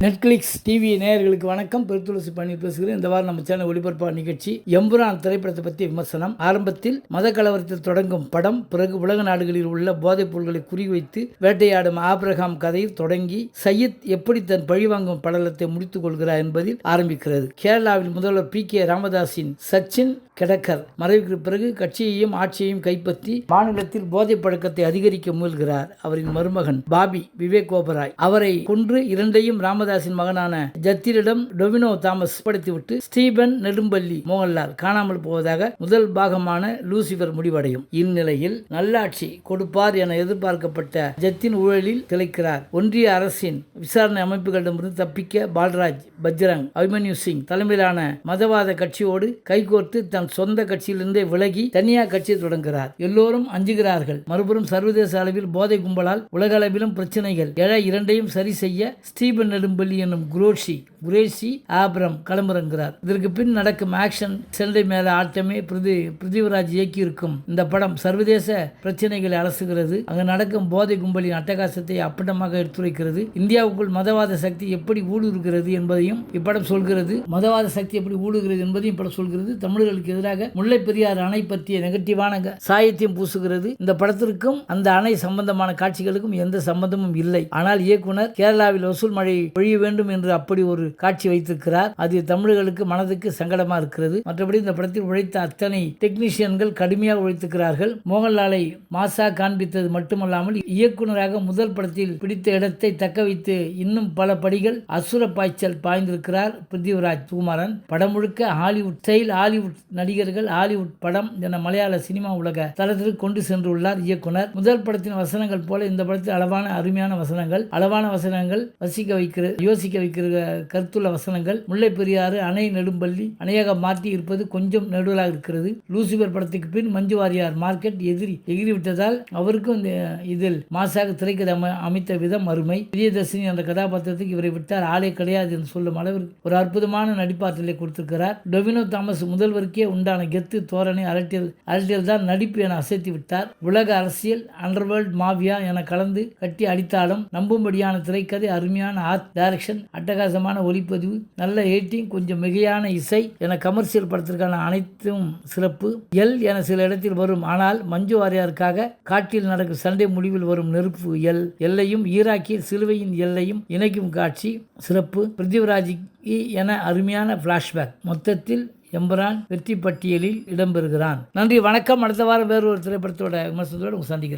Netflix TV நேயர்களுக்கு வணக்கம். பெருத்துளசி பண்ணி பேசுகிறேன். இந்த வாரம் நம்ம சேனல் ஒளிபரப்பாக நிகழ்ச்சி எம்புரான் திரைப்படத்தை பற்றி விமர்சனம். ஆரம்பத்தில் மத கலவரத்தில் தொடங்கும் படம் பிறகு உலக நாடுகளில் உள்ள போதைப் பொருட்களை குறிவைத்து வேட்டையாடும் ஆபிரகாம் கதையில் தொடங்கி சையத் எப்படி தன் பழிவாங்கும் படலத்தை முடித்துக் கொள்கிறார் என்பதில் ஆரம்பிக்கிறது. கேரளாவில் முதல்வர் பி. கே. ராமதாஸின் சச்சின் கெடக்கர் மறைவுக்கு பிறகு கட்சியையும் ஆட்சியையும் கைப்பற்றி மாநிலத்தில் போதைப் பழக்கத்தை அதிகரிக்க முயல்கிறார். அவரின் மருமகன் பாபி விவேக் ஓபராய் அவரை கொன்று இரண்டையும் ராமதாஸின் மகனான ஜத்திரிடம் டொவினோ தாமஸ் படைத்துவிட்டு ஸ்டீபன் நெடும்பள்ளி மோகன்லால் காணாமல் போவதாக முதல் பாகமான லூசிபர் முடிவடையும். இந்நிலையில் நல்லாட்சி கொடுப்பார் என எதிர்பார்க்கப்பட்ட ஜத்தின் ஊழலில் திளைக்கிறார். ஒன்றிய அரசின் விசாரணை அமைப்புகளிடமிருந்து தப்பிக்க பால்ராஜ் பஜ்ரங் அபிமன்யு சிங் தலைமையிலான மதவாத கட்சியோடு கைகோர்த்து தன் சொந்த கட்சியிலிருந்தே விலகி தனியார் கட்சியை தொடங்குகிறார். எல்லோரும் அஞ்சுகிறார்கள். மறுபுறம் சர்வதேச அளவில் போதை கும்பலால் உலக அளவிலும் பிரச்சனைகள் எழ இரண்டையும் சரி செய்ய ஸ்டீபன் நெடும்பள்ளி என்னும் குரோஷி குரேஷி ஆபரம் களமிறங்குகிறார் இதற்கு பின் நடக்கும் ஆக்ஷன் செல்லை மேல ஆட்டமே பிரிதி பிருத்திவிராஜ் இயக்கியிருக்கும் இந்த படம் சர்வதேச பிரச்சனைகளை அலசுகிறது. அங்கு நடக்கும் போதை கும்பலின் அட்டகாசத்தை அப்பட்டமாக எடுத்துரைக்கிறது. இந்தியாவுக்குள் மதவாத சக்தி எப்படி ஊடுருகிறது என்பதையும் இப்படம் சொல்கிறது. மதவாத சக்தி எப்படி ஊடுகிறது என்பதையும் இப்படம் சொல்கிறது. தமிழர்களுக்கு எதிராக முல்லை பெரியார் அணை பற்றிய நெகட்டிவான சாயத்தையும் பூசுகிறது. இந்த படத்திற்கும் அந்த அணை சம்பந்தமான காட்சிகளுக்கும் எந்த சம்பந்தமும் இல்லை. ஆனால் இயக்குனர் கேரளாவில் வசூல் மழை பொழிய வேண்டும் என்று அப்படி ஒரு காட்சி வைத்திருக்கிறார். அது தமிழர்களுக்கு மனதுக்கு சங்கடமா இருக்கிறது. மற்றபடி இந்த படத்தில் உழைத்த அத்தனை டெக்னீஷியன்கள் கடுமையாக உழைத்திருக்கிறார்கள். மோகன்லாலை மாசா காண்பித்தது மட்டுமல்லாமல் இயக்குநராக முதல் படத்தில் பிடித்த இடத்தை தக்க வைத்து இன்னும் பல படிகள் அசுர பாய்ச்சல் பாய்ந்திருக்கிறார் பிருத்திவிராஜ் குமாரன் படம் முழுக்க ஹாலிவுட் ஸ்டைல் ஹாலிவுட் நடிகர்கள் ஹாலிவுட் படம் என மலையாள சினிமா உலக தளத்திற்கு கொண்டு சென்றுள்ளார் இயக்குனர். முதல் படத்தின் வசனங்கள் போல இந்த படத்தில் அளவான அருமையான வசனங்கள் அளவான வசனங்கள் வசிக்க வைக்கிற யோசிக்க வைக்கிற கருத்துள்ள வசனங்கள். முல்லை பெரியாறு அணை நெடும்பள்ளி அணையாக மாற்றி இருப்பது கொஞ்சம் நடுவலாக இருக்கிறது. லூசிபர் படத்துக்கு பின் மஞ்சு வாரியார் மார்க்கெட் எதிரி எகிரி விட்டதால் அவருக்கும் இதில் மாசாக திரைக்கதை அமை அமைத்த விதம் அருமை. விஜயதர்ஷினி என்ற கதாபாத்திரத்துக்கு இவரை விட்டார் ஆளே கிடையாது என்று சொல்லும் அளவிற்கு ஒரு அற்புதமான நடிப்பாற்றலை கொடுத்திருக்கிறார். டொமினோ தாமஸ் முதல்வருக்கே உண்டான கெத்து தோரணை அரட்டியல் அரட்டியல் தான் நடிப்பு என அசைத்து விட்டார். உலக அரசியல் அண்டர்வேர்ல்ட் மாவியா என கலந்து கட்டி அடித்தாலும் நம்பும்படியான திரைக்கதை அருமையான ஆர்ட் டைரக்ஷன் அட்டகாசமான ஒளிப்பதிவு நல்ல எடிட்டிங் கொஞ்சம் மிகையான இசை என கமர்ஷியல் படத்திற்கான அனைத்தும் சிறப்பு. எல் என சில இடத்தில் வரும். ஆனால் மஞ்சு வாரியாருக்காக காட்டில் நடக்கும் சண்டை முடிவில் வரும் நெருப்பு எல் எல்லையும் ஈராக்கில் சிலுவையின் எல்லையும் இணைக்கும் காட்சி சிறப்பு. பிருத்திவிராஜ் என அருமையான ஃப்ளாஷ்பேக் மொத்தத்தில் எம்பரான் வெற்றி பட்டியலில் இடம்பெறுகிறான். நன்றி. வணக்கம். அடுத்த வாரம் வேறு ஒரு திரைப்படத்தோட விமர்சனத்தோடு உங்களை சந்திக்கிறேன்.